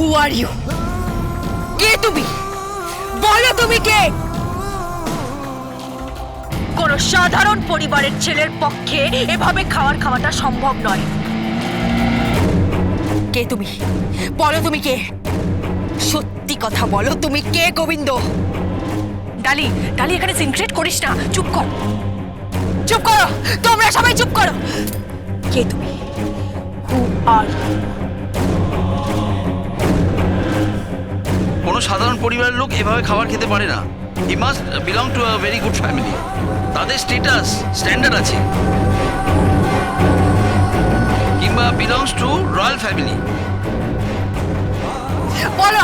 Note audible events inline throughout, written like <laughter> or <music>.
Who are you কে তুমি? বলো তুমি কে? কোন সাধারণ পরিবারের ছেলের পক্ষে এভাবে খাবার খাওয়াটা সম্ভব নয়। কে তুমি? বলো তুমি কে? সত্যি কথা বলো তুমি কে, গোবিন্দ? ডালি ডালি, এখানে সিনক্রেট করিস না। চুপ কর। চুপ করো। তোমরা সবাই চুপ করো। কে তুমি? হু আর কোনো সাধারণ পরিবারের লোক এভাবে খাবার খেতে পারে না। He must belong to a very good family তাদের স্টেটাস স্ট্যান্ডার্ড আছে। কিংবা বিলংস টু রয়্যাল ফ্যামিলি বলো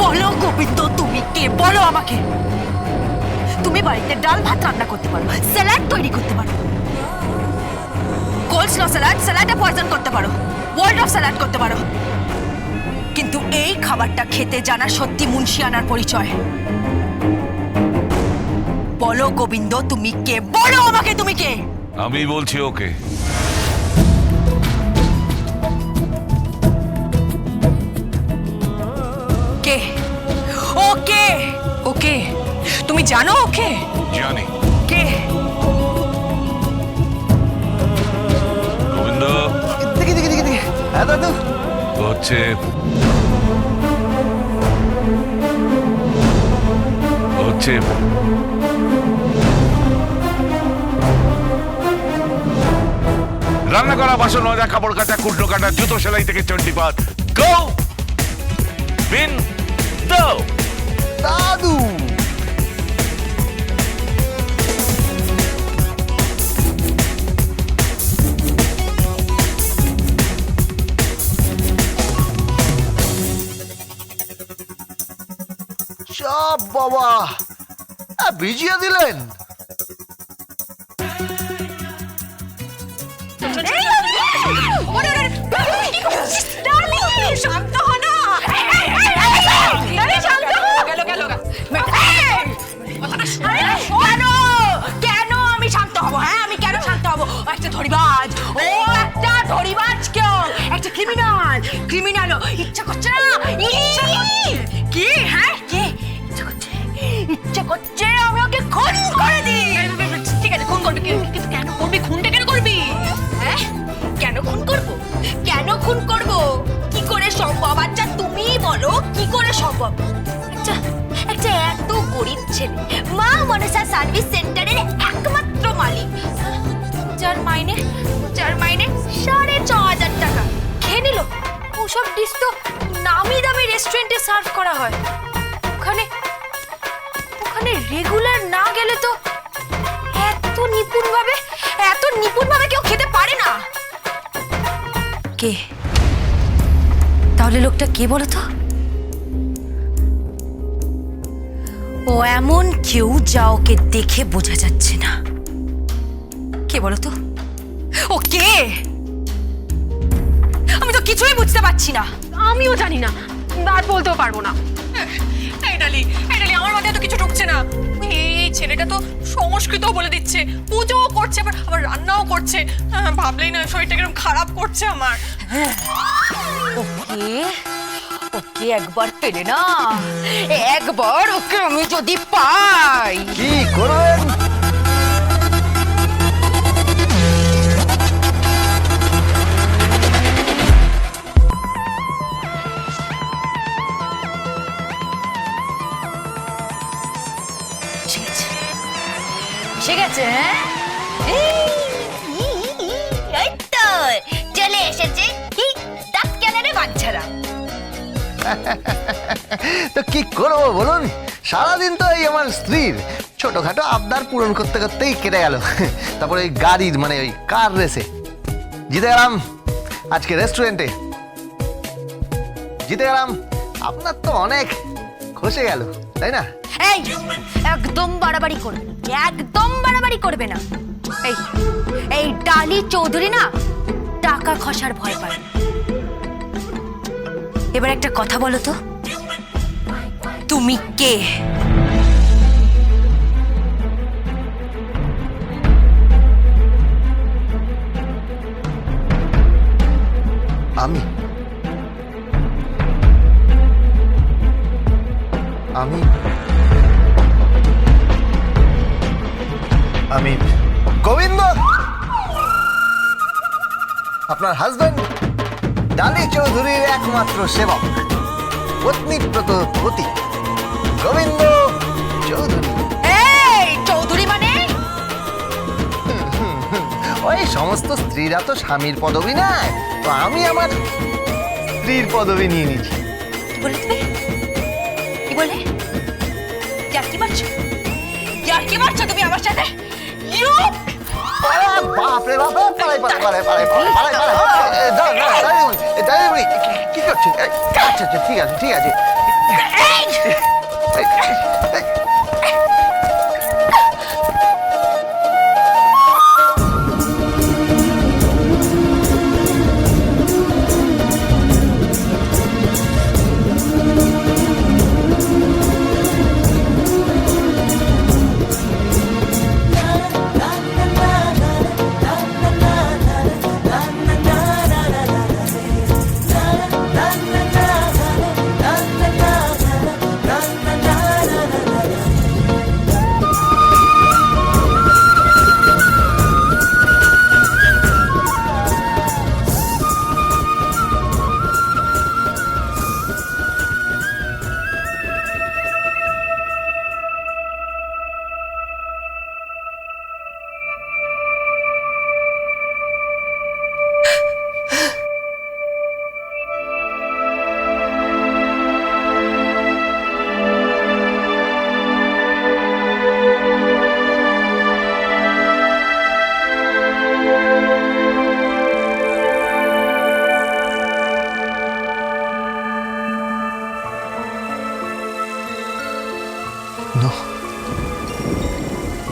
বলো গোবিন্দ, তুমি কে? বলো আমাকে। তুমি বাড়িতে ডাল ভাত রান্না করতে পারো, স্যালাড তৈরি করতে পারো। কোল্ড স্লো স্যালাড স্যালাডে পয়জন করতে পারো। ওয়ার্ল্ড অফ স্যালাড করতে পারো। কিন্তু এই খাবারটা খেতে জানা সত্যি মুন্সিয়ানার পরিচয়। বলো গোবিন্দ তুমি কে? বলো আমাকে তুমি কে? আমি বলছি ওকে। কে? ওকে? ওকে? তুমি জানো ওকে? জানি। কে? গোবিন্দ? দেখি দেখি দেখি দেখি হ্যাঁ দাদু। হচ্ছে হচ্ছে রান্না করা বাসন মজা কাপড় কাটা, কুটনো কাটা, জুতো সেলাই থেকে চণ্ডীপাত গো বিন বাবা। ভিজিয়ে দিলেন? শান্ত হ না। শান্ত গেল গেল কেন? কেন আমি শান্ত হব? হ্যাঁ আমি কেন শান্ত হব? একটা ধরিবাজ। ও একটা ধরিবাজ কেউ। একটা ক্রিমিনাল ক্রিমিনাল ইচ্ছা করছে না? ইচ্ছা করছে। যার মাইনে যার মাইনে সাড়ে ছ হাজার টাকা। খেয়ে নিল? ওসব ডিশ তো নামি দামি রেস্টুরেন্টে সার্ভ করা হয়। ওখানে ওখানে রেগুলার না গেলে তো এত নিপুণভাবে এত নিপুণভাবে কেউ খেতে পারে না। কে? তাহলে লোকটা কে বলো তো? ও এমন কেউ যা ওকে দেখে বোঝা যাচ্ছে না। কে বলো তো ও কে? আমি তো কিছুই বুঝতে পারছি না। আমিও জানি না আর বলতেও পারব না। এই ডালি এই ডালি আমার মাথায় তো কিছু ঢুকছে না। এই ছেলেটা তো সংস্কৃত বলে দিচ্ছে পুজোও করছে আবার আবার রান্নাও করছে। ভাবলেই না শরীরটা কীরকম খারাপ করছে আমার। ওকে ওকে একবার পেলে না? একবার ওকে আমি যদি পাই। কি করবেন এসে গেছে হ্যাঁ? এই, তো চলে এসেছে কি দাঁত ক্যানারে বাচ্চারা <laughs> তো কি করব বলুন? সারাদিন তো এই আমার স্ত্রীর। ছোটখাটো আবদার পূরণ করতে করতেই কেটে গেল। <laughs> তারপরে ওই গাড়ির মানে ওই কার রেসে। জিতে গেলাম আজকে রেস্টুরেন্টে। জিতে গেলাম আপনার তো অনেক খসে গেল তাই না? এই একদম বাড়াবাড়ি করবে একদম বাড়াবাড়ি করবে না। এই এই ডালি চৌধুরী না, টাকা খসার ভয় পায়। এবার একটা কথা বলো তো, তুমি কে? আমি। আমি আমি গোবিন্দ। আপনার হাজবেন্ড ডালি চৌধুরীর একমাত্র সেবক পত্নীব্রত পতি গোবিন্দ চৌধুরী। এই চৌধুরী মানে? ওই সমস্ত স্ত্রীরা তো স্বামীর পদবি নেয় তো আমি আমার স্ত্রীর পদবি নিয়ে নিয়েছি বলে তুমি? কি বলে ইয়ার মারছো? ইয়ার কি মারছো তুমি আমার সাথে? ইউ বাপরে বাপ রে বাপ পালাই পালাই পালাই পালাই পালাই পালাই দাঁড়ান, দাঁড়ান, দাঁড়িয়ে কি- কি করছেন আচ্ছা আচ্ছা ঠিক আছে ঠিক আছে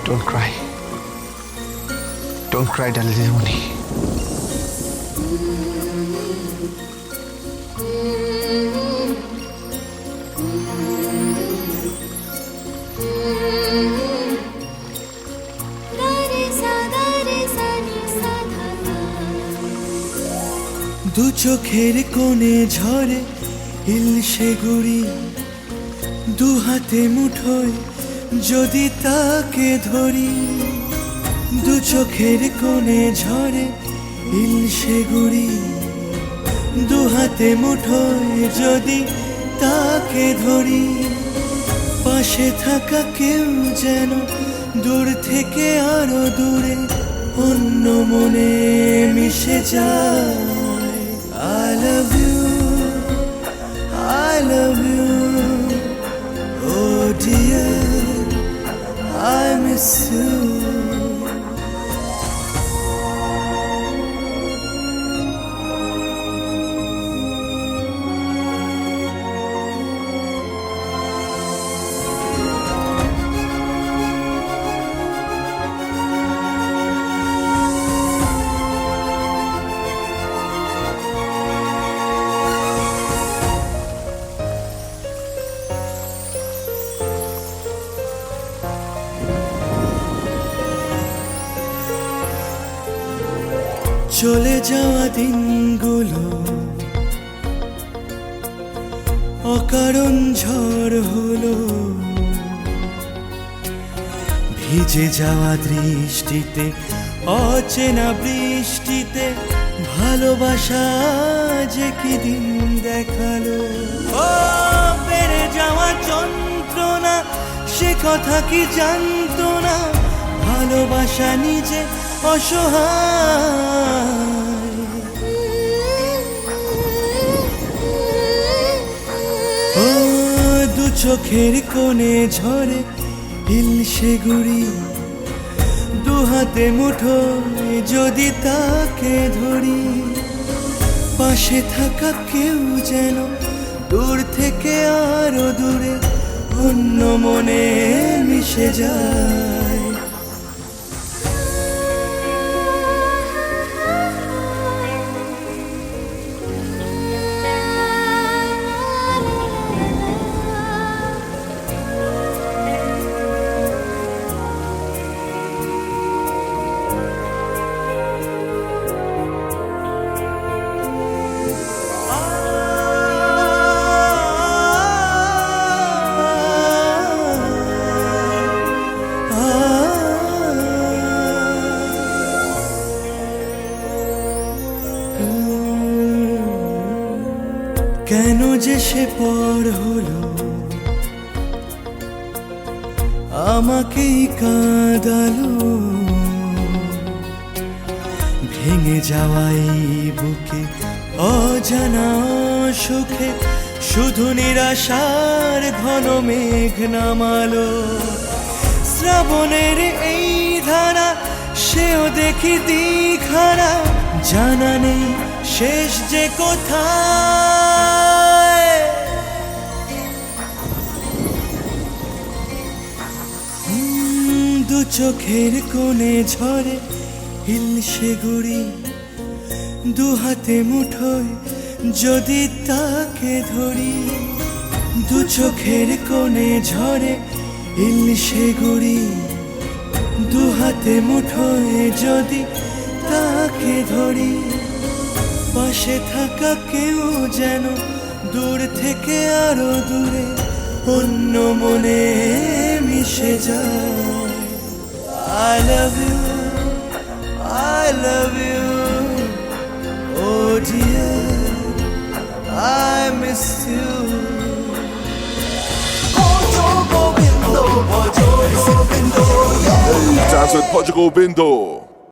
Don't cry. Don't cry, Dalilmoni. দু চোখের কোণে ঝরে ইলশে গুড়ি দু হাতে মুঠোয় যদি তাকে ধরি দু চোখের কোণে ঝরে ইলশে গুড়ি। দু হাতে মুঠোয় যদি তাকে ধরি পাশে থাকা কেউ যেন দূর থেকে আরও দূরে অন্য মনে মিশে যায়। Love you, I love you, soon. চলে যাওয়া দিনগুলো অকারণ ঝড় হলো। ভিজে যাওয়া দৃষ্টিতে, অচেনা বৃষ্টিতে, ভালোবাসা যে কি দিন দেখাল। ও, বেড়ে যাওয়া যন্ত্রণা, সে কথা কি জানতো না? ভালোবাসা নিজে অসহায়। দু চোখের কোণে ঝরে হিলসে গুড়ি দু হাতে মুঠো যদি তাকে ধরি, পাশে থাকা কেউ যেন দূর থেকে আরও দূরে অন্য মনে মিশে যায়। কেন যে সে পর হলো? আমাকেই কাঁদালো। ভেঙে যাওয়াই বুকে অজানা সুখে শুধু নিরাশার ঘন মেঘ নামালো। শ্রাবণের এই ধারা সেও দেখি দিঘারা। জানা নেই শেষ যে কোথায় দু চোখের কোণে ঝরে হিলসে গুড়ি। দু হাতে মুঠোয় যদি তাকে ধরি, দু চোখের কোণে ঝরে হিলসে গুড়ি। দু হাতে মুঠোয় যদি তাকে ধরি, পাশে থাকা কেউ যেন দূর থেকে আরও দূরে অন্য মনে মিশে যায়। I love you, I love you, oh dear, I miss you. Dance with Portugal Bindo.